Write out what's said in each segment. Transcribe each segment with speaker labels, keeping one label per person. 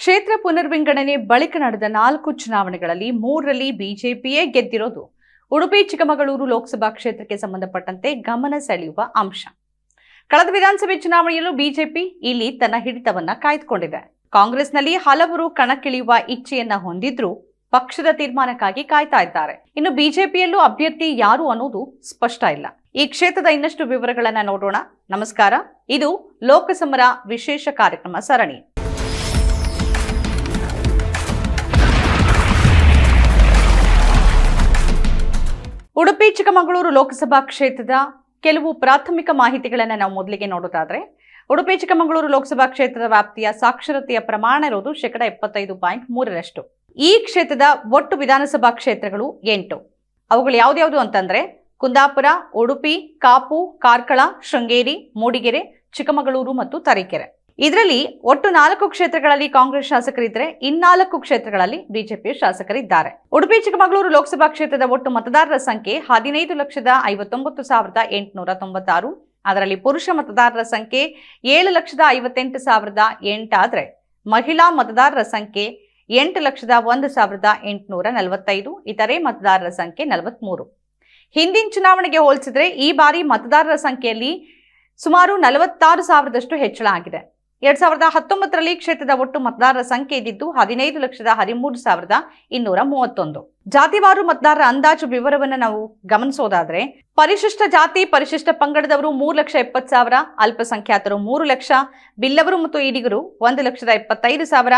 Speaker 1: ಕ್ಷೇತ್ರ ಪುನರ್ವಿಂಗಡಣೆ ಬಳಿಕ ನಡೆದ ನಾಲ್ಕು ಚುನಾವಣೆಗಳಲ್ಲಿ ಮೂರರಲ್ಲಿ ಬಿಜೆಪಿಯೇ ಗೆದ್ದಿರೋದು. ಉಡುಪಿ, ಚಿಕ್ಕಮಗಳೂರು ಲೋಕಸಭಾ ಕ್ಷೇತ್ರಕ್ಕೆ ಸಂಬಂಧಪಟ್ಟಂತೆ ಗಮನ ಸೆಳೆಯುವ ಅಂಶ. ಕಳೆದ ವಿಧಾನಸಭೆ ಚುನಾವಣೆಯಲ್ಲೂ ಬಿಜೆಪಿ ಇಲ್ಲಿ ತನ್ನ ಹಿಡಿತವನ್ನ ಕಾಯ್ದುಕೊಂಡಿದೆ. ಕಾಂಗ್ರೆಸ್ನಲ್ಲಿ ಹಲವರು ಕಣಕ್ಕಿಳಿಯುವ ಇಚ್ಛೆಯನ್ನ ಹೊಂದಿದ್ರು ಪಕ್ಷದ ತೀರ್ಮಾನಕ್ಕಾಗಿ ಕಾಯ್ತಾ ಇದ್ದಾರೆ. ಇನ್ನು ಬಿಜೆಪಿಯಲ್ಲೂ ಅಭ್ಯರ್ಥಿ ಯಾರು ಅನ್ನೋದು ಸ್ಪಷ್ಟ ಇಲ್ಲ. ಈ ಕ್ಷೇತ್ರದ ಇನ್ನಷ್ಟು ವಿವರಗಳನ್ನ ನೋಡೋಣ. ನಮಸ್ಕಾರ. ಇದು ಲೋಕಸಮರ ವಿಶೇಷ ಕಾರ್ಯಕ್ರಮ ಸರಣಿ. ಉಡುಪಿ, ಚಿಕ್ಕಮಗಳೂರು ಲೋಕಸಭಾ ಕ್ಷೇತ್ರದ ಕೆಲವು ಪ್ರಾಥಮಿಕ ಮಾಹಿತಿಗಳನ್ನು ನಾವು ಮೊದಲಿಗೆ ನೋಡೋದಾದ್ರೆ, ಉಡುಪಿ, ಚಿಕ್ಕಮಗಳೂರು ಲೋಕಸಭಾ ಕ್ಷೇತ್ರದ ವ್ಯಾಪ್ತಿಯ ಸಾಕ್ಷರತೆಯ ಪ್ರಮಾಣ ಇರೋದು ಶೇಕಡ ಎಪ್ಪತ್ತೈದು ಪಾಯಿಂಟ್ ಮೂರರಷ್ಟು. ಈ ಕ್ಷೇತ್ರದ ಒಟ್ಟು ವಿಧಾನಸಭಾ ಕ್ಷೇತ್ರಗಳು ಎಂಟು. ಅವುಗಳು ಯಾವ್ದ್ಯಾವುದು ಅಂತಂದ್ರೆ, ಕುಂದಾಪುರ, ಉಡುಪಿ, ಕಾಪು, ಕಾರ್ಕಳ, ಶೃಂಗೇರಿ, ಮೂಡಿಗೆರೆ, ಚಿಕ್ಕಮಗಳೂರು ಮತ್ತು ತರೀಕೆರೆ. ಇದರಲ್ಲಿ ಒಟ್ಟು ನಾಲ್ಕು ಕ್ಷೇತ್ರಗಳಲ್ಲಿ ಕಾಂಗ್ರೆಸ್ ಶಾಸಕರಿದ್ದರೆ ಇನ್ನಾಲ್ಕು ಕ್ಷೇತ್ರಗಳಲ್ಲಿ ಬಿಜೆಪಿ ಶಾಸಕರಿದ್ದಾರೆ. ಉಡುಪಿ, ಚಿಕ್ಕಮಗಳೂರು ಲೋಕಸಭಾ ಕ್ಷೇತ್ರದ ಒಟ್ಟು ಮತದಾರರ ಸಂಖ್ಯೆ ಹದಿನೈದು ಲಕ್ಷದ ಐವತ್ತೊಂಬತ್ತು ಸಾವಿರದ ಎಂಟುನೂರ ತೊಂಬತ್ತಾರು. ಅದರಲ್ಲಿ ಪುರುಷ ಮತದಾರರ ಸಂಖ್ಯೆ ಏಳು ಲಕ್ಷದ ಐವತ್ತೆಂಟು ಸಾವಿರದ ಎಂಟಾದರೆ ಮಹಿಳಾ ಮತದಾರರ ಸಂಖ್ಯೆ ಎಂಟು ಲಕ್ಷದ ಒಂದು ಸಾವಿರದ ಎಂಟುನೂರ ನಲವತ್ತೈದು. ಇತರೆ ಮತದಾರರ ಸಂಖ್ಯೆ ನಲವತ್ಮೂರು. ಹಿಂದಿನ ಚುನಾವಣೆಗೆ ಹೋಲಿಸಿದರೆ ಈ ಬಾರಿ ಮತದಾರರ ಸಂಖ್ಯೆಯಲ್ಲಿ ಸುಮಾರು ನಲವತ್ತಾರು ಸಾವಿರದಷ್ಟು ಹೆಚ್ಚಳ ಆಗಿದೆ. ಎರಡ್ ಸಾವಿರದ ಹತ್ತೊಂಬತ್ತರಲ್ಲಿ ಕ್ಷೇತ್ರದ ಒಟ್ಟು ಮತದಾರರ ಸಂಖ್ಯೆ ಇದ್ದಿದ್ದು ಹದಿನೈದು ಲಕ್ಷದ ಹದಿಮೂರು ಸಾವಿರದ ಇನ್ನೂರ ಮೂವತ್ತೊಂದು. ಜಾತಿವಾರು ಮತದಾರರ ಅಂದಾಜು ವಿವರವನ್ನು ನಾವು ಗಮನಿಸೋದಾದ್ರೆ ಪರಿಶಿಷ್ಟ ಜಾತಿ, ಪರಿಶಿಷ್ಟ ಪಂಗಡದವರು ಮೂರು ಲಕ್ಷ ಎಪ್ಪತ್ತು ಸಾವಿರ, ಅಲ್ಪಸಂಖ್ಯಾತರು ಮೂರು ಲಕ್ಷ, ಬಿಲ್ಲವರು ಮತ್ತು ಈಡಿಗರು ಒಂದು ಲಕ್ಷದ ಎಪ್ಪತ್ತೈದು ಸಾವಿರ,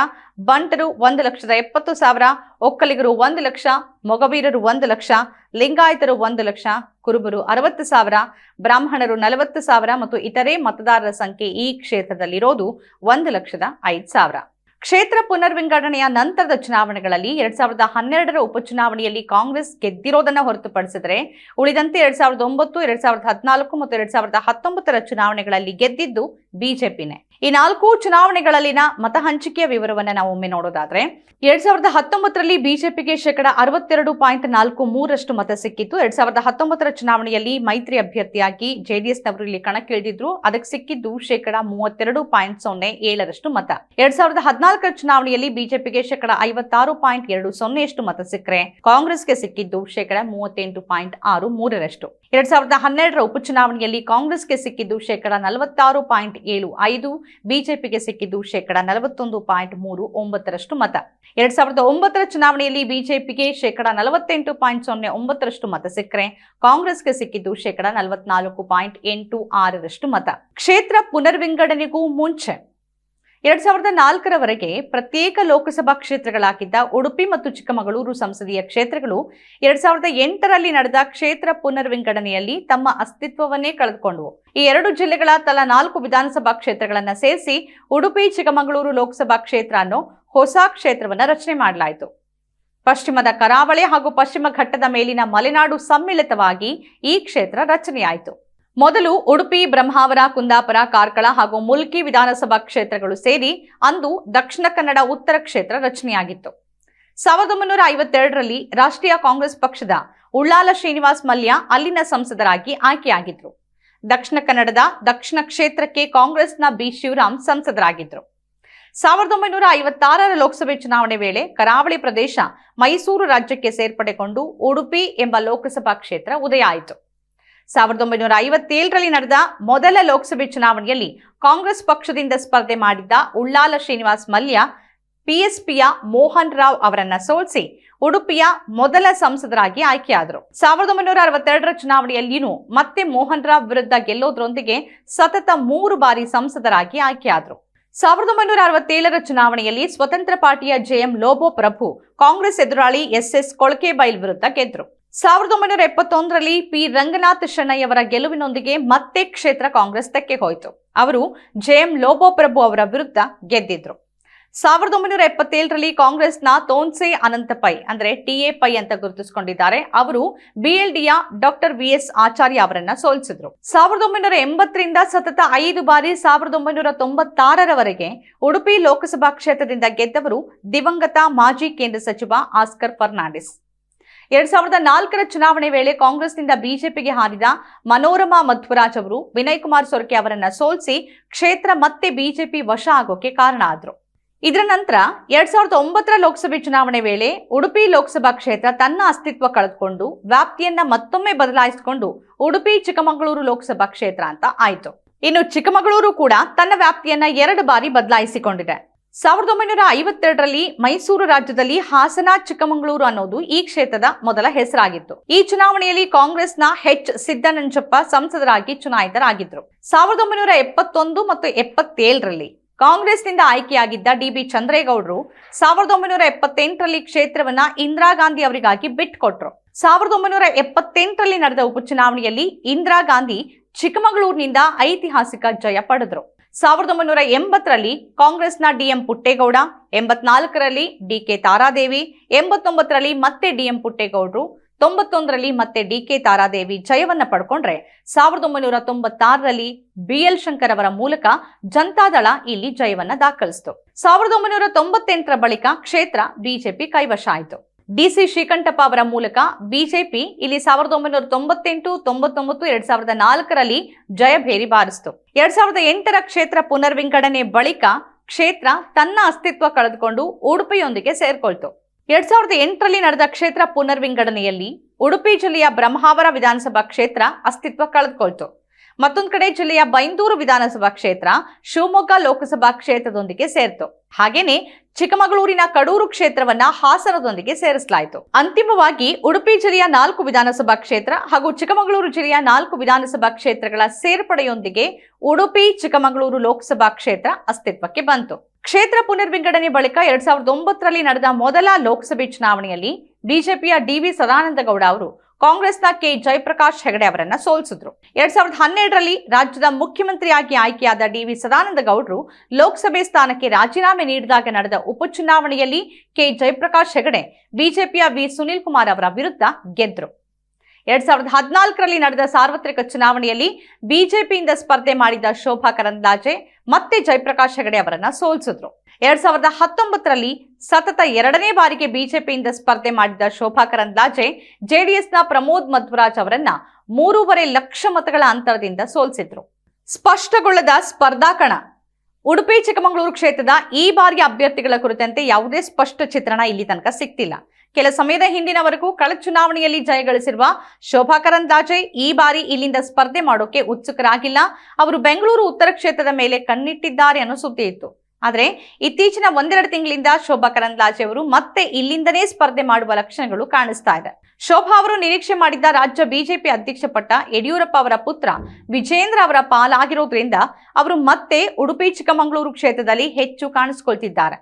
Speaker 1: ಬಂಟರು ಒಂದು ಲಕ್ಷದ ಎಪ್ಪತ್ತು ಸಾವಿರ, ಒಕ್ಕಲಿಗರು ಒಂದು ಲಕ್ಷ, ಮೊಗವೀರರು ಒಂದು ಲಕ್ಷ, ಲಿಂಗಾಯತರು ಒಂದು ಲಕ್ಷ, ಕುರುಬರು ಅರವತ್ತು ಸಾವಿರ, ಬ್ರಾಹ್ಮಣರು ನಲವತ್ತು ಸಾವಿರ ಮತ್ತು ಇತರೆ ಮತದಾರರ ಸಂಖ್ಯೆ ಈ ಕ್ಷೇತ್ರದಲ್ಲಿರೋದು ಒಂದು ಲಕ್ಷದ ಐದು ಸಾವಿರ. ಕ್ಷೇತ್ರ ಪುನರ್ವಿಂಗಡಣೆಯ ನಂತರದ ಚುನಾವಣೆಗಳಲ್ಲಿ ಎರಡ್ ಸಾವಿರದ ಹನ್ನೆರಡರ ಉಪಚುನಾವಣೆಯಲ್ಲಿ ಕಾಂಗ್ರೆಸ್ ಗೆದ್ದಿರೋದನ್ನ ಹೊರತುಪಡಿಸಿದರೆ, ಉಳಿದಂತೆ ಎರಡ್ ಸಾವಿರದ ಒಂಬತ್ತು, ಎರಡ್ ಸಾವಿರದ ಹದಿನಾಲ್ಕು ಮತ್ತು ಎರಡ್ ಸಾವಿರದ ಹತ್ತೊಂಬತ್ತರ ಚುನಾವಣೆಗಳಲ್ಲಿ ಗೆದ್ದಿದ್ದು ಬಿಜೆಪಿನೇ. ಈ ನಾಲ್ಕು ಚುನಾವಣೆಗಳಲ್ಲಿನ ಮತ ಹಂಚಿಕೆಯ ವಿವರವನ್ನ ನಾವು ಒಮ್ಮೆ ನೋಡೋದಾದ್ರೆ, ಎರಡ್ ಸಾವಿರದ ಹತ್ತೊಂಬತ್ತರಲ್ಲಿ ಬಿಜೆಪಿಗೆ ಶೇಕಡ ಅರವತ್ತೆರಡು ಪಾಯಿಂಟ್ ನಾಲ್ಕು ಮೂರಷ್ಟು ಮತ ಸಿಕ್ಕಿತ್ತು. ಎರಡ್ ಸಾವಿರದ ಹತ್ತೊಂಬತ್ತರ ಚುನಾವಣೆಯಲ್ಲಿ ಮೈತ್ರಿ ಅಭ್ಯರ್ಥಿಯಾಗಿ ಜೆಡಿಎಸ್ ನವರು ಇಲ್ಲಿ ಕಣಕ್ಕಿಳಿದಿದ್ರು. ಅದಕ್ಕೆ ಸಿಕ್ಕಿದ್ದು ಶೇಕಡ ಮೂವತ್ತೆರಡು ಪಾಯಿಂಟ್ ಸೊನ್ನೆ ಏಳರಷ್ಟು ಮತ. ಎರಡ್ ಸಾವಿರದ ಹದಿನಾಲ್ಕರ ಚುನಾವಣೆಯಲ್ಲಿ ಬಿಜೆಪಿಗೆ ಶೇಕಡ ಐವತ್ತಾರು ಪಾಯಿಂಟ್ ಎರಡು ಸೊನ್ನೆಯಷ್ಟು ಮತ ಸಿಕ್ಕರೆ ಕಾಂಗ್ರೆಸ್ಗೆ ಸಿಕ್ಕಿದ್ದು ಶೇಕಡ ಮೂವತ್ತೆಂಟು ಪಾಯಿಂಟ್ ಆರು ಮೂರರಷ್ಟು. ಎರಡ್ ಸಾವಿರದ ಹನ್ನೆರಡರ ಉಪಚುನಾವಣೆಯಲ್ಲಿ ಕಾಂಗ್ರೆಸ್ಗೆ ಸಿಕ್ಕಿದ್ದು ಶೇಕಡ ನಲವತ್ತಾರು ಪಾಯಿಂಟ್ ಏಳು ಐದು, ಬಿಜೆಪಿಗೆ ಸಿಕ್ಕಿದ್ದು ಶೇಕಡ ನಲವತ್ತೊಂದು ಪಾಯಿಂಟ್ ಮೂರು ಒಂಬತ್ತರಷ್ಟು ಮತ. ಎರಡ್ ಸಾವಿರದ ಒಂಬತ್ತರ ಚುನಾವಣೆಯಲ್ಲಿ ಬಿಜೆಪಿಗೆ ಶೇಕಡ ನಲವತ್ತೆಂಟು ಪಾಯಿಂಟ್ ಸೊನ್ನೆ ಒಂಬತ್ತರಷ್ಟು ಮತ ಸಿಕ್ಕರೆ ಕಾಂಗ್ರೆಸ್ಗೆ ಸಿಕ್ಕಿದ್ದು ಶೇಕಡ ನಲವತ್ನಾಲ್ಕು ಪಾಯಿಂಟ್ ಎಂಟು ಆರರಷ್ಟು ಮತ. ಕ್ಷೇತ್ರ ಪುನರ್ವಿಂಗಡಣೆಗೂ ಮುಂಚೆ ಎರಡ್ ಸಾವಿರದ ನಾಲ್ಕರವರೆಗೆ ಪ್ರತ್ಯೇಕ ಲೋಕಸಭಾ ಕ್ಷೇತ್ರಗಳಾಗಿದ್ದ ಉಡುಪಿ ಮತ್ತು ಚಿಕ್ಕಮಗಳೂರು ಸಂಸದೀಯ ಕ್ಷೇತ್ರಗಳು ಎರಡ್ ಸಾವಿರದ ಎಂಟರಲ್ಲಿ ನಡೆದ ಕ್ಷೇತ್ರ ಪುನರ್ವಿಂಗಡಣೆಯಲ್ಲಿ ತಮ್ಮ ಅಸ್ತಿತ್ವವನ್ನೇ ಕಳೆದುಕೊಂಡವು. ಈ ಎರಡು ಜಿಲ್ಲೆಗಳ ತಲಾ ನಾಲ್ಕು ವಿಧಾನಸಭಾ ಕ್ಷೇತ್ರಗಳನ್ನು ಸೇರಿಸಿ ಉಡುಪಿ, ಚಿಕ್ಕಮಗಳೂರು ಲೋಕಸಭಾ ಕ್ಷೇತ್ರ ಅನ್ನೋ ಹೊಸ ಕ್ಷೇತ್ರವನ್ನ ರಚನೆ ಮಾಡಲಾಯಿತು. ಪಶ್ಚಿಮದ ಕರಾವಳಿ ಹಾಗೂ ಪಶ್ಚಿಮ ಘಟ್ಟದ ಮೇಲಿನ ಮಲೆನಾಡು ಸಮ್ಮಿಳಿತವಾಗಿ ಈ ಕ್ಷೇತ್ರ ರಚನೆಯಾಯಿತು. ಮೊದಲು ಉಡುಪಿ, ಬ್ರಹ್ಮಾವರ, ಕುಂದಾಪುರ, ಕಾರ್ಕಳ ಹಾಗೂ ಮುಲ್ಕಿ ವಿಧಾನಸಭಾ ಕ್ಷೇತ್ರಗಳು ಸೇರಿ ಅಂದು ದಕ್ಷಿಣ ಕನ್ನಡ ಉತ್ತರ ಕ್ಷೇತ್ರ ರಚನೆಯಾಗಿತ್ತು. ಸಾವಿರದ ಒಂಬೈನೂರ ಐವತ್ತೆರಡರಲ್ಲಿ ರಾಷ್ಟ್ರೀಯ ಕಾಂಗ್ರೆಸ್ ಪಕ್ಷದ ಉಳ್ಳಾಲ ಶ್ರೀನಿವಾಸ್ ಮಲ್ಯ ಅಲ್ಲಿನ ಸಂಸದರಾಗಿ ಆಯ್ಕೆಯಾಗಿದ್ರು. ದಕ್ಷಿಣ ಕನ್ನಡದ ದಕ್ಷಿಣ ಕ್ಷೇತ್ರಕ್ಕೆ ಕಾಂಗ್ರೆಸ್ನ ಬಿ. ಶಿವರಾಮ್ ಸಂಸದರಾಗಿದ್ರು. ಸಾವಿರದ ಒಂಬೈನೂರ ಐವತ್ತಾರರ ಲೋಕಸಭೆ ಚುನಾವಣೆ ವೇಳೆ ಕರಾವಳಿ ಪ್ರದೇಶ ಮೈಸೂರು ರಾಜ್ಯಕ್ಕೆ ಸೇರ್ಪಡೆಗೊಂಡು ಉಡುಪಿ ಎಂಬ ಲೋಕಸಭಾ ಕ್ಷೇತ್ರ ಉದಯ ಆಯಿತು. ಸಾವಿರದ ಒಂಬೈನೂರ ಐವತ್ತೇಳರಲ್ಲಿ ನಡೆದ ಮೊದಲ ಲೋಕಸಭೆ ಚುನಾವಣೆಯಲ್ಲಿ ಕಾಂಗ್ರೆಸ್ ಪಕ್ಷದಿಂದ ಸ್ಪರ್ಧೆ ಮಾಡಿದ್ದ ಉಳ್ಳಾಲ ಶ್ರೀನಿವಾಸ್ ಮಲ್ಯ, ಪಿಎಸ್ಪಿಯ ಮೋಹನ್ ರಾವ್ ಅವರನ್ನ ಸೋಲಿಸಿ ಉಡುಪಿಯ ಮೊದಲ ಸಂಸದರಾಗಿ ಆಯ್ಕೆಯಾದರು. ಸಾವಿರದ ಒಂಬೈನೂರ ಅರವತ್ತೆರಡರ ಚುನಾವಣೆಯಲ್ಲಿಯೂ ಮತ್ತೆ ಮೋಹನ್ ರಾವ್ ವಿರುದ್ಧ ಗೆಲ್ಲೋದ್ರೊಂದಿಗೆ ಸತತ ಮೂರು ಬಾರಿ ಸಂಸದರಾಗಿ ಆಯ್ಕೆಯಾದರು. ಸಾವಿರದ ಒಂಬೈನೂರ ಅರವತ್ತೇಳರ ಚುನಾವಣೆಯಲ್ಲಿ ಸ್ವತಂತ್ರ ಪಾರ್ಟಿಯ ಜೆಎಂ ಲೋಬೋ ಪ್ರಭು, ಕಾಂಗ್ರೆಸ್ ಎದುರಾಳಿ ಎಸ್ ಎಸ್ ಕೊಳಕೆಬೈಲ್ ವಿರುದ್ಧ ಗೆದ್ರು. ಸಾವಿರದ ಒಂಬೈನೂರ ಎಪ್ಪತ್ತೊಂದರಲ್ಲಿ ಪಿ. ರಂಗನಾಥ್ ಶೆಣೈ ಅವರ ಗೆಲುವಿನೊಂದಿಗೆ ಮತ್ತೆ ಕ್ಷೇತ್ರ ಕಾಂಗ್ರೆಸ್ ತೆಕ್ಕೆ ಹೋಯಿತು. ಅವರು ಜೆಎಂ ಲೋಬೋ ಪ್ರಭು ಅವರ ವಿರುದ್ಧ ಗೆದ್ದಿದ್ರು. ಸಾವಿರದ ಒಂಬೈನೂರ ಎಪ್ಪತ್ತೇಳರಲ್ಲಿ ಕಾಂಗ್ರೆಸ್ನ ತೋನ್ಸೆ ಅನಂತ ಪೈ ಅಂದ್ರೆ ಟಿಎ ಪೈ ಅಂತ ಗುರುತಿಸಿಕೊಂಡಿದ್ದಾರೆ. ಅವರು ಬಿಎಲ್ಡಿಯ ಡಾಕ್ಟರ್ ವಿ. ಎಸ್. ಆಚಾರ್ಯ ಅವರನ್ನ ಸೋಲಿಸಿದ್ರು. ಸಾವಿರದ ಒಂಬೈನೂರ ಎಂಬತ್ತರಿಂದ ಸತತ ಐದು ಬಾರಿ ಸಾವಿರದ ಒಂಬೈನೂರ ತೊಂಬತ್ತಾರರವರೆಗೆ ಉಡುಪಿ ಲೋಕಸಭಾ ಕ್ಷೇತ್ರದಿಂದ ಗೆದ್ದವರು ದಿವಂಗತ ಮಾಜಿ ಕೇಂದ್ರ ಸಚಿವ ಆಸ್ಕರ್ ಫರ್ನಾಂಡಿಸ್. ಎರಡ್ ಸಾವಿರದ ನಾಲ್ಕರ ಚುನಾವಣೆ ವೇಳೆ ಕಾಂಗ್ರೆಸ್ನಿಂದ ಬಿಜೆಪಿಗೆ ಹಾರಿದ ಮನೋರಮಾ ಮಧ್ವರಾಜ್ ಅವರು ವಿನಯ್ ಕುಮಾರ್ ಸೊರಕೆ ಅವರನ್ನ ಸೋಲಿಸಿ ಕ್ಷೇತ್ರ ಮತ್ತೆ ಬಿಜೆಪಿ ವಶ ಆಗೋಕೆ ಕಾರಣ ಆದ್ರು. ಇದರ ನಂತರ ಎರಡ್ ಸಾವಿರದ ಒಂಬತ್ತರ ಲೋಕಸಭೆ ಚುನಾವಣೆ ವೇಳೆ ಉಡುಪಿ ಲೋಕಸಭಾ ಕ್ಷೇತ್ರ ತನ್ನ ಅಸ್ತಿತ್ವ ಕಳೆದುಕೊಂಡು ವ್ಯಾಪ್ತಿಯನ್ನ ಮತ್ತೊಮ್ಮೆ ಬದಲಾಯಿಸಿಕೊಂಡು ಉಡುಪಿ, ಚಿಕ್ಕಮಗಳೂರು ಲೋಕಸಭಾ ಕ್ಷೇತ್ರ ಅಂತ ಆಯಿತು. ಇನ್ನು ಚಿಕ್ಕಮಗಳೂರು ಕೂಡ ತನ್ನ ವ್ಯಾಪ್ತಿಯನ್ನ ಎರಡು ಬಾರಿ ಬದಲಾಯಿಸಿಕೊಂಡಿದೆ. ಸಾವಿರದ ಒಂಬೈನೂರ ಐವತ್ತೆರಡರಲ್ಲಿ ಮೈಸೂರು ರಾಜ್ಯದಲ್ಲಿ ಹಾಸನ, ಚಿಕ್ಕಮಗಳೂರು ಅನ್ನೋದು ಈ ಕ್ಷೇತ್ರದ ಮೊದಲ ಹೆಸರಾಗಿತ್ತು. ಈ ಚುನಾವಣೆಯಲ್ಲಿ ಕಾಂಗ್ರೆಸ್ನ ಹೆಚ್ ಸಿದ್ದನಂಜಪ್ಪ ಸಂಸದರಾಗಿ ಚುನಾಯಿತರಾಗಿದ್ದರು. ಸಾವಿರದ ಒಂಬೈನೂರ ಎಪ್ಪತ್ತೊಂದು ಮತ್ತು ಎಪ್ಪತ್ತೇಳರಲ್ಲಿ ಕಾಂಗ್ರೆಸ್ನಿಂದ ಆಯ್ಕೆಯಾಗಿದ್ದ ಡಿ ಬಿ ಚಂದ್ರೇಗೌಡರು ಸಾವಿರದ ಒಂಬೈನೂರ ಎಪ್ಪತ್ತೆಂಟರಲ್ಲಿ ಕ್ಷೇತ್ರವನ್ನ ಇಂದಿರಾ ಗಾಂಧಿ ಅವರಿಗಾಗಿ ಬಿಟ್ಕೊಟ್ರು ಸಾವಿರದ ಒಂಬೈನೂರ ಎಪ್ಪತ್ತೆಂಟರಲ್ಲಿ ನಡೆದ ಉಪಚುನಾವಣೆಯಲ್ಲಿ ಇಂದಿರಾ ಗಾಂಧಿ ಚಿಕ್ಕಮಗಳೂರಿನಿಂದ ಐತಿಹಾಸಿಕ ಜಯ ಪಡೆದ್ರು. ಸಾವಿರದ ಒಂಬೈನೂರ ಎಂಬತ್ತರಲ್ಲಿ ಕಾಂಗ್ರೆಸ್ನ ಡಿಎಂ ಪುಟ್ಟೇಗೌಡ, ಎಂಬತ್ನಾಲ್ಕರಲ್ಲಿ ಡಿಕೆ ತಾರಾದೇವಿ, ಎಂಬತ್ತೊಂಬತ್ತರಲ್ಲಿ ಮತ್ತೆ ಡಿಎಂ ಪುಟ್ಟೇಗೌಡರು, ತೊಂಬತ್ತೊಂದರಲ್ಲಿ ಮತ್ತೆ ಡಿಕೆ ತಾರಾದೇವಿ ಜಯವನ್ನ ಪಡ್ಕೊಂಡ್ರೆ ಸಾವಿರದ ಒಂಬೈನೂರ ತೊಂಬತ್ತಾರರಲ್ಲಿ ಬಿ ಎಲ್ ಶಂಕರ್ ಅವರ ಮೂಲಕ ಜನತಾದಳ ಇಲ್ಲಿ ಜಯವನ್ನ ದಾಖಲಿಸಿತು. ಸಾವಿರದ ಒಂಬೈನೂರ ತೊಂಬತ್ತೆಂಟರ ಬಳಿಕ ಕ್ಷೇತ್ರ ಬಿಜೆಪಿ ಕೈವಶ ಆಯಿತು. ಡಿಸಿ ಶ್ರೀಕಂಠಪ್ಪ ಅವರ ಮೂಲಕ ಬಿಜೆಪಿ ಇಲ್ಲಿ ಸಾವಿರದ ಒಂಬೈನೂರ ತೊಂಬತ್ತೆಂಟು, ತೊಂಬತ್ತೊಂಬತ್ತು, ಎರಡ್ ಸಾವಿರದ ನಾಲ್ಕರಲ್ಲಿ ಜಯಭೇರಿ ಬಾರಿಸಿತು. ಎರಡ್ ಸಾವಿರದ ಎಂಟರ ಕ್ಷೇತ್ರ ಪುನರ್ವಿಂಗಡಣೆ ಬಳಿಕ ಕ್ಷೇತ್ರ ತನ್ನ ಅಸ್ತಿತ್ವ ಕಳೆದುಕೊಂಡು ಉಡುಪಿಯೊಂದಿಗೆ ಸೇರ್ಕೊಳ್ತು. ಎರಡ್ ಸಾವಿರದ ಎಂಟರಲ್ಲಿ ನಡೆದ ಕ್ಷೇತ್ರ ಪುನರ್ವಿಂಗಡಣೆಯಲ್ಲಿ ಉಡುಪಿ ಜಿಲ್ಲೆಯ ಬ್ರಹ್ಮಾವರ ವಿಧಾನಸಭಾ ಕ್ಷೇತ್ರ ಅಸ್ತಿತ್ವ ಕಳೆದುಕೊಳ್ತು. ಮತ್ತೊಂದು ಕಡೆ ಜಿಲ್ಲೆಯ ಬೈಂದೂರು ವಿಧಾನಸಭಾ ಕ್ಷೇತ್ರ ಶಿವಮೊಗ್ಗ ಲೋಕಸಭಾ ಕ್ಷೇತ್ರದೊಂದಿಗೆ ಸೇರ್ತು. ಹಾಗೇನೆ ಚಿಕ್ಕಮಗಳೂರಿನ ಕಡೂರು ಕ್ಷೇತ್ರವನ್ನ ಹಾಸನದೊಂದಿಗೆ ಸೇರಿಸಲಾಯಿತು. ಅಂತಿಮವಾಗಿ ಉಡುಪಿ ಜಿಲ್ಲೆಯ ನಾಲ್ಕು ವಿಧಾನಸಭಾ ಕ್ಷೇತ್ರ ಹಾಗೂ ಚಿಕ್ಕಮಗಳೂರು ಜಿಲ್ಲೆಯ ನಾಲ್ಕು ವಿಧಾನಸಭಾ ಕ್ಷೇತ್ರಗಳ ಸೇರ್ಪಡೆಯೊಂದಿಗೆ ಉಡುಪಿ ಚಿಕ್ಕಮಗಳೂರು ಲೋಕಸಭಾ ಕ್ಷೇತ್ರ ಅಸ್ತಿತ್ವಕ್ಕೆ ಬಂತು. ಕ್ಷೇತ್ರ ಪುನರ್ವಿಂಗಡಣೆ ಬಳಿಕ ಎರಡ್ ಸಾವಿರದ ಒಂಬತ್ತರಲ್ಲಿ ನಡೆದ ಮೊದಲ ಲೋಕಸಭೆ ಚುನಾವಣೆಯಲ್ಲಿ ಬಿಜೆಪಿಯ ಡಿವಿ ಸದಾನಂದಗೌಡ ಅವರು ಕಾಂಗ್ರೆಸ್ನ ಕೆ ಜಯಪ್ರಕಾಶ್ ಹೆಗಡೆ ಅವರನ್ನ ಸೋಲಿಸಿದ್ರು. ಎರಡ್ ಸಾವಿರದ ಹನ್ನೆರಡರಲ್ಲಿ ರಾಜ್ಯದ ಮುಖ್ಯಮಂತ್ರಿಯಾಗಿ ಆಯ್ಕೆಯಾದ ಡಿವಿ ಸದಾನಂದ ಗೌಡರು ಲೋಕಸಭೆ ಸ್ಥಾನಕ್ಕೆ ರಾಜೀನಾಮೆ ನೀಡಿದಾಗ ನಡೆದ ಉಪಚುನಾವಣೆಯಲ್ಲಿ ಕೆ ಜಯಪ್ರಕಾಶ್ ಹೆಗಡೆ, ಬಿಜೆಪಿಯ ವಿ ಸುನೀಲ್ ಕುಮಾರ್ ಅವರ ವಿರುದ್ಧ ಗೆದ್ರು. ಎರಡ್ ಸಾವಿರದ ಹದಿನಾಲ್ಕರಲ್ಲಿ ನಡೆದ ಸಾರ್ವತ್ರಿಕ ಚುನಾವಣೆಯಲ್ಲಿ ಬಿಜೆಪಿಯಿಂದ ಸ್ಪರ್ಧೆ ಮಾಡಿದ ಶೋಭಾ ಕರಂದ್ಲಾಜೆ ಮತ್ತೆ ಜಯಪ್ರಕಾಶ್ ಹೆಗಡೆ ಅವರನ್ನ ಸೋಲಿಸಿದ್ರು. ಎರಡ್ ಸಾವಿರದ ಹತ್ತೊಂಬತ್ತರಲ್ಲಿ ಸತತ ಎರಡನೇ ಬಾರಿಗೆ ಬಿಜೆಪಿಯಿಂದ ಸ್ಪರ್ಧೆ ಮಾಡಿದ ಶೋಭಾ ಕರಂದ್ಲಾಜೆ ಜೆಡಿಎಸ್ನ ಪ್ರಮೋದ್ ಮಧ್ವರಾಜ್ ಅವರನ್ನ ಮೂರೂವರೆ ಲಕ್ಷ ಮತಗಳ ಅಂತರದಿಂದ ಸೋಲಿಸಿದ್ರು. ಸ್ಪಷ್ಟಗೊಳ್ಳದ ಸ್ಪರ್ಧಾ ಕಣ. ಉಡುಪಿ ಚಿಕ್ಕಮಗಳೂರು ಕ್ಷೇತ್ರದ ಈ ಬಾರಿಯ ಅಭ್ಯರ್ಥಿಗಳ ಕುರಿತಂತೆ ಯಾವುದೇ ಸ್ಪಷ್ಟ ಚಿತ್ರಣ ಇಲ್ಲಿ ತನಕ ಸಿಕ್ತಿಲ್ಲ. ಕೆಲ ಸಮಯದ ಹಿಂದಿನವರೆಗೂ ಕಳೆದ ಚುನಾವಣೆಯಲ್ಲಿ ಜಯಗಳಿಸಿರುವ ಶೋಭಾ ಕರಂದ್ಲಾಜೆ ಈ ಬಾರಿ ಇಲ್ಲಿಂದ ಸ್ಪರ್ಧೆ ಮಾಡೋಕೆ ಉತ್ಸುಕರಾಗಿಲ್ಲ. ಅವರು ಬೆಂಗಳೂರು ಉತ್ತರ ಕ್ಷೇತ್ರದ ಮೇಲೆ ಕಣ್ಣಿಟ್ಟಿದ್ದಾರೆ ಅನ್ನೋ ಸುದ್ದಿ ಇತ್ತು. ಆದರೆ ಇತ್ತೀಚಿನ ಒಂದೆರಡು ತಿಂಗಳಿಂದ ಶೋಭಾ ಕರಂದ್ಲಾಜೆ ಅವರು ಮತ್ತೆ ಇಲ್ಲಿಂದನೇ ಸ್ಪರ್ಧೆ ಮಾಡುವ ಲಕ್ಷಣಗಳು ಕಾಣಿಸ್ತಾ ಇದೆ. ಶೋಭಾ ಅವರು ನಿರೀಕ್ಷೆ ಮಾಡಿದ್ದ ರಾಜ್ಯ ಬಿಜೆಪಿ ಅಧ್ಯಕ್ಷ ಪಟ್ಟ ಯಡಿಯೂರಪ್ಪ ಅವರ ಪುತ್ರ ವಿಜೇಂದ್ರ ಅವರ ಪಾಲಾಗಿರೋದ್ರಿಂದ ಅವರು ಮತ್ತೆ ಉಡುಪಿ ಚಿಕ್ಕಮಗಳೂರು ಕ್ಷೇತ್ರದಲ್ಲಿ ಹೆಚ್ಚು ಕಾಣಿಸ್ಕೊಳ್ತಿದ್ದಾರೆ.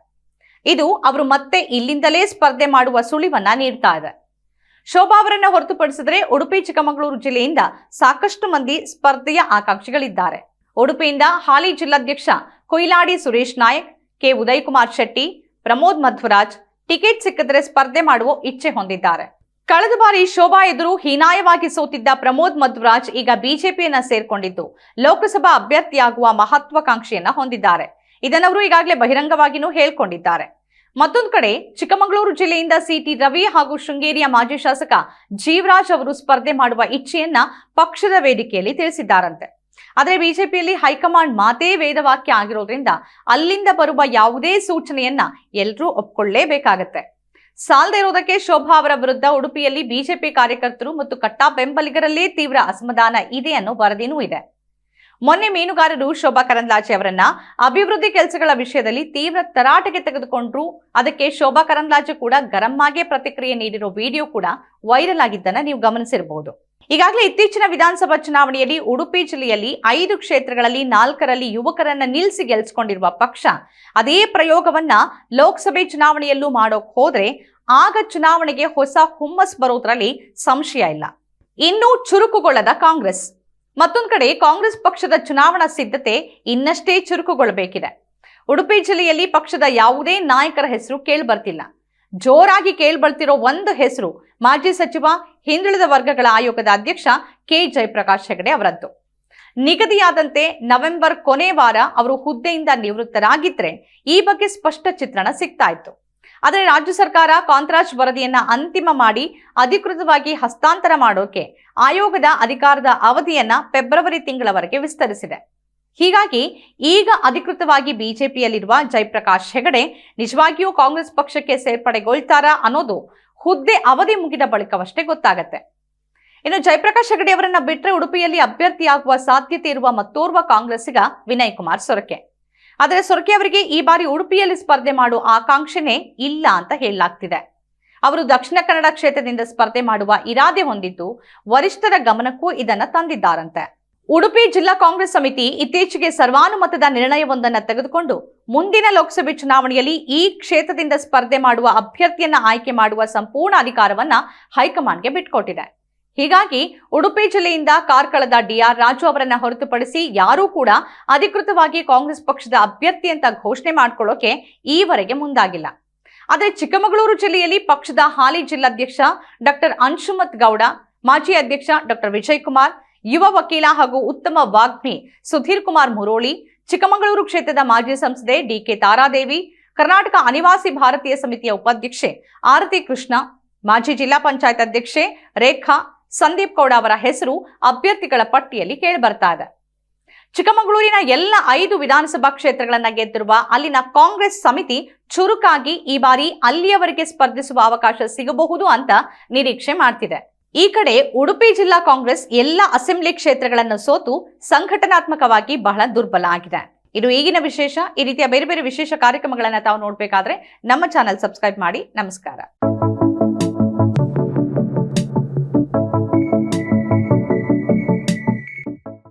Speaker 1: ಇದು ಅವರು ಮತ್ತೆ ಇಲ್ಲಿಂದಲೇ ಸ್ಪರ್ಧೆ ಮಾಡುವ ಸುಳಿವನ್ನ ನೀಡ್ತಾ ಇದೆ. ಶೋಭಾ ಅವರನ್ನ ಹೊರತುಪಡಿಸಿದ್ರೆ ಉಡುಪಿ, ಚಿಕ್ಕಮಗಳೂರು ಜಿಲ್ಲೆಯಿಂದ ಸಾಕಷ್ಟು ಮಂದಿ ಸ್ಪರ್ಧೆಯ ಆಕಾಂಕ್ಷಿಗಳಿದ್ದಾರೆ. ಉಡುಪಿಯಿಂದ ಹಾಲಿ ಜಿಲ್ಲಾಧ್ಯಕ್ಷ ಕೊಯ್ಲಾಡಿ ಸುರೇಶ್ ನಾಯಕ್, ಕೆ. ಉದಯಕುಮಾರ್ ಶೆಟ್ಟಿ, ಪ್ರಮೋದ್ ಮಧ್ವರಾಜ್ ಟಿಕೆಟ್ ಸಿಕ್ಕಿದ್ರೆ ಸ್ಪರ್ಧೆ ಮಾಡುವ ಇಚ್ಛೆ ಹೊಂದಿದ್ದಾರೆ. ಕಳೆದ ಬಾರಿ ಶೋಭಾ ಎದುರು ಹೀನಾಯವಾಗಿ ಸೋತಿದ್ದ ಪ್ರಮೋದ್ ಮಧ್ವರಾಜ್ ಈಗ ಬಿಜೆಪಿಯನ್ನ ಸೇರ್ಕೊಂಡಿದ್ದು, ಲೋಕಸಭಾ ಅಭ್ಯರ್ಥಿಯಾಗುವ ಮಹತ್ವಾಕಾಂಕ್ಷೆಯನ್ನ ಹೊಂದಿದ್ದಾರೆ. ಇದನ್ನವರು ಈಗಾಗಲೇ ಬಹಿರಂಗವಾಗಿಯೂ ಹೇಳ್ಕೊಂಡಿದ್ದಾರೆ. ಮತ್ತೊಂದು ಕಡೆ ಚಿಕ್ಕಮಗಳೂರು ಜಿಲ್ಲೆಯಿಂದ ಸಿಟಿ ರವಿ ಹಾಗೂ ಶೃಂಗೇರಿಯ ಮಾಜಿ ಶಾಸಕ ಜೀವರಾಜ್ ಅವರು ಸ್ಪರ್ಧೆ ಮಾಡುವ ಇಚ್ಛೆಯನ್ನ ಪಕ್ಷದ ವೇದಿಕೆಯಲ್ಲಿ ತಿಳಿಸಿದ್ದಾರಂತೆ. ಆದರೆ ಬಿಜೆಪಿಯಲ್ಲಿ ಹೈಕಮಾಂಡ್ ಮಾತೇ ವೇದವಾಕ್ಯ ಆಗಿರೋದ್ರಿಂದ ಅಲ್ಲಿಂದ ಬರುವ ಯಾವುದೇ ಸೂಚನೆಯನ್ನ ಎಲ್ಲರೂ ಒಪ್ಕೊಳ್ಳೇಬೇಕಾಗತ್ತೆ. ಸಾಲದೆ ಇರೋದಕ್ಕೆ ಶೋಭಾ ಅವರ ವಿರುದ್ಧ ಉಡುಪಿಯಲ್ಲಿ ಬಿಜೆಪಿ ಕಾರ್ಯಕರ್ತರು ಮತ್ತು ಕಟ್ಟಾ ಬೆಂಬಲಿಗರಲ್ಲೇ ತೀವ್ರ ಅಸಮಾಧಾನ ಇದೆ ಅನ್ನೋ ವರದಿನೂ ಇದೆ. ಮೊನ್ನೆ ಮೀನುಗಾರರು ಶೋಭಾ ಕರಂದ್ಲಾಜೆ ಅವರನ್ನ ಅಭಿವೃದ್ಧಿ ಕೆಲಸಗಳ ವಿಷಯದಲ್ಲಿ ತೀವ್ರ ತರಾಟೆಗೆ ತೆಗೆದುಕೊಂಡ್ರು. ಅದಕ್ಕೆ ಶೋಭಾ ಕರಂದ್ಲಾಜೆ ಕೂಡ ಗರಂ ಆಗೇ ಪ್ರತಿಕ್ರಿಯೆ ನೀಡಿರೋ ವಿಡಿಯೋ ಕೂಡ ವೈರಲ್ ಆಗಿದ್ದನ್ನ ನೀವು ಗಮನಿಸಿರಬಹುದು ಈಗಾಗಲೇ ಇತ್ತೀಚಿನ ವಿಧಾನಸಭಾ ಚುನಾವಣೆಯಲ್ಲಿ ಉಡುಪಿ ಜಿಲ್ಲೆಯಲ್ಲಿ ಐದು ಕ್ಷೇತ್ರಗಳಲ್ಲಿ ನಾಲ್ಕರಲ್ಲಿ ಯುವಕರನ್ನ ನಿಲ್ಲಿಸಿ ಗೆಲ್ಸ್ಕೊಂಡಿರುವ ಪಕ್ಷ, ಅದೇ ಪ್ರಯೋಗವನ್ನ ಲೋಕಸಭೆ ಚುನಾವಣೆಯಲ್ಲೂ ಮಾಡೋಕ್ ಹೋದ್ರೆ ಆಗ ಚುನಾವಣೆಗೆ ಹೊಸ ಹುಮ್ಮಸ್ ಬರೋದ್ರಲ್ಲಿ ಸಂಶಯ ಇಲ್ಲ. ಇನ್ನೂ ಚುರುಕುಗೊಳ್ಳದ ಕಾಂಗ್ರೆಸ್. ಮತ್ತೊಂದು ಕಡೆ ಕಾಂಗ್ರೆಸ್ ಪಕ್ಷದ ಚುನಾವಣಾ ಸಿದ್ಧತೆ ಇನ್ನಷ್ಟೇ ಚುರುಕುಗೊಳ್ಳಬೇಕಿದೆ ಉಡುಪಿ ಜಿಲ್ಲೆಯಲ್ಲಿ ಪಕ್ಷದ ಯಾವುದೇ ನಾಯಕರ ಹೆಸರು ಕೇಳ್ಬರ್ತಿಲ್ಲ. ಜೋರಾಗಿ ಕೇಳ್ಬರ್ತಿರೋ ಒಂದು ಹೆಸರು ಮಾಜಿ ಸಚಿವ, ಹಿಂದುಳಿದ ವರ್ಗಗಳ ಆಯೋಗದ ಅಧ್ಯಕ್ಷ ಕೆ. ಜಯಪ್ರಕಾಶ್ ಹೆಗಡೆ ಅವರದ್ದು. ನಿಗದಿಯಾದಂತೆ ನವೆಂಬರ್ ಕೊನೆ ವಾರ ಅವರು ಹುದ್ದೆಯಿಂದ ನಿವೃತ್ತರಾಗಿದ್ರೆ ಈ ಬಗ್ಗೆ ಸ್ಪಷ್ಟ ಚಿತ್ರಣ ಸಿಗ್ತಾ ಇತ್ತು. ಆದರೆ ರಾಜ್ಯ ಸರ್ಕಾರ ಕಾಂತರಾಜ್ ವರದಿಯನ್ನ ಅಂತಿಮ ಮಾಡಿ ಅಧಿಕೃತವಾಗಿ ಹಸ್ತಾಂತರ ಮಾಡೋಕೆ ಆಯೋಗದ ಅಧಿಕಾರದ ಅವಧಿಯನ್ನ ಫೆಬ್ರವರಿ ತಿಂಗಳವರೆಗೆ ವಿಸ್ತರಿಸಿದೆ. ಹೀಗಾಗಿ ಈಗ ಅಧಿಕೃತವಾಗಿ ಬಿಜೆಪಿಯಲ್ಲಿರುವ ಜಯಪ್ರಕಾಶ್ ಹೆಗಡೆ ನಿಜವಾಗಿಯೂ ಕಾಂಗ್ರೆಸ್ ಪಕ್ಷಕ್ಕೆ ಸೇರ್ಪಡೆಗೊಳ್ತಾರಾ ಅನ್ನೋದು ಹುದ್ದೆ ಅವಧಿ ಮುಗಿದ ಬಳಿಕವಷ್ಟೇ ಗೊತ್ತಾಗತ್ತೆ. ಇನ್ನು ಜಯಪ್ರಕಾಶ್ ಹೆಗಡೆ ಅವರನ್ನ ಬಿಟ್ಟರೆ ಉಡುಪಿಯಲ್ಲಿ ಅಭ್ಯರ್ಥಿಯಾಗುವ ಸಾಧ್ಯತೆ ಇರುವ ಮತ್ತೋರ್ವ ಕಾಂಗ್ರೆಸ್ಸಿಗ ವಿನಯ್ ಕುಮಾರ್ ಸೊರಕೆ. ಆದರೆ ಸೊರಕೆ ಅವರಿಗೆ ಈ ಬಾರಿ ಉಡುಪಿಯಲ್ಲಿ ಸ್ಪರ್ಧೆ ಮಾಡುವ ಆಕಾಂಕ್ಷೆನೇ ಇಲ್ಲ ಅಂತ ಹೇಳಲಾಗ್ತಿದೆ. ಅವರು ದಕ್ಷಿಣ ಕನ್ನಡ ಕ್ಷೇತ್ರದಿಂದ ಸ್ಪರ್ಧೆ ಮಾಡುವ ಇರಾದೆ ಹೊಂದಿದ್ದು ವರಿಷ್ಠರ ಗಮನಕ್ಕೂ ಇದನ್ನ ತಂದಿದ್ದಾರಂತೆ. ಉಡುಪಿ ಜಿಲ್ಲಾ ಕಾಂಗ್ರೆಸ್ ಸಮಿತಿ ಇತ್ತೀಚೆಗೆ ಸರ್ವಾನುಮತದ ನಿರ್ಣಯವೊಂದನ್ನ ತೆಗೆದುಕೊಂಡು ಮುಂದಿನ ಲೋಕಸಭೆ ಚುನಾವಣೆಯಲ್ಲಿ ಈ ಕ್ಷೇತ್ರದಿಂದ ಸ್ಪರ್ಧೆ ಮಾಡುವ ಅಭ್ಯರ್ಥಿಯನ್ನ ಆಯ್ಕೆ ಮಾಡುವ ಸಂಪೂರ್ಣ ಅಧಿಕಾರವನ್ನ ಹೈಕಮಾಂಡ್ಗೆ ಬಿಟ್ಕೊಟ್ಟಿದೆ. ಹೀಗಾಗಿ ಉಡುಪಿ ಜಿಲ್ಲೆಯಿಂದ ಕಾರ್ಕಳದ ಡಿಆರ್ ರಾಜು ಅವರನ್ನ ಹೊರತುಪಡಿಸಿ ಯಾರೂ ಕೂಡ ಅಧಿಕೃತವಾಗಿ ಕಾಂಗ್ರೆಸ್ ಪಕ್ಷದ ಅಭ್ಯರ್ಥಿ ಅಂತ ಘೋಷಣೆ ಮಾಡ್ಕೊಳ್ಳೋಕೆ ಈವರೆಗೆ ಮುಂದಾಗಿಲ್ಲ. ಆದರೆ ಚಿಕ್ಕಮಗಳೂರು ಜಿಲ್ಲೆಯಲ್ಲಿ ಪಕ್ಷದ ಹಾಲಿ ಜಿಲ್ಲಾಧ್ಯಕ್ಷ ಡಾಕ್ಟರ್ ಅಂಶುಮತ್ ಗೌಡ, ಮಾಜಿ ಅಧ್ಯಕ್ಷ ಡಾಕ್ಟರ್ ವಿಜಯ್ ಕುಮಾರ್, ಯುವ ವಕೀಲ ಹಾಗೂ ಉತ್ತಮ ವಾಗ್ಮಿ ಸುಧೀರ್ ಕುಮಾರ್ ಮುರೋಳಿ, ಚಿಕ್ಕಮಗಳೂರು ಕ್ಷೇತ್ರದ ಮಾಜಿ ಸಂಸದೆ ಡಿಕೆ ತಾರಾದೇವಿ, ಕರ್ನಾಟಕ ಅನಿವಾಸಿ ಭಾರತೀಯ ಸಮಿತಿಯ ಉಪಾಧ್ಯಕ್ಷೆ ಆರತಿ ಕೃಷ್ಣ, ಮಾಜಿ ಜಿಲ್ಲಾ ಪಂಚಾಯತ್ ಅಧ್ಯಕ್ಷೆ ರೇಖಾ ಸಂದೀಪ್ ಗೌಡ ಅವರ ಹೆಸರು ಅಭ್ಯರ್ಥಿಗಳ ಪಟ್ಟಿಯಲ್ಲಿ ಕೇಳಿಬರ್ತಾ ಇದೆ ಚಿಕ್ಕಮಗಳೂರಿನ ಎಲ್ಲ ಐದು ವಿಧಾನಸಭಾ ಕ್ಷೇತ್ರಗಳನ್ನ ಗೆದ್ದಿರುವ ಅಲ್ಲಿನ ಕಾಂಗ್ರೆಸ್ ಸಮಿತಿ ಚುರುಕಾಗಿ ಈ ಬಾರಿ ಅಲ್ಲಿಯವರೆಗೆ ಸ್ಪರ್ಧಿಸುವ ಅವಕಾಶ ಸಿಗಬಹುದು ಅಂತ ನಿರೀಕ್ಷೆ ಮಾಡ್ತಿದೆ. ಈ ಕಡೆ ಉಡುಪಿ ಜಿಲ್ಲಾ ಕಾಂಗ್ರೆಸ್ ಎಲ್ಲ ಅಸೆಂಬ್ಲಿ ಕ್ಷೇತ್ರಗಳನ್ನು ಸೋತು ಸಂಘಟನಾತ್ಮಕವಾಗಿ ಬಹಳ ದುರ್ಬಲ ಆಗಿದೆ. ಇದು ಈಗಿನ ವಿಶೇಷ, ಈ ರೀತಿಯ ಬೇರೆ ಬೇರೆ ವಿಶೇಷ ಕಾರ್ಯಕ್ರಮಗಳನ್ನು ತಾವು ನೋಡಬೇಕಾದ್ರೆ ನಮ್ಮ ಚಾನೆಲ್ ಸಬ್ಸ್ಕ್ರೈಬ್ ಮಾಡಿ. ನಮಸ್ಕಾರ.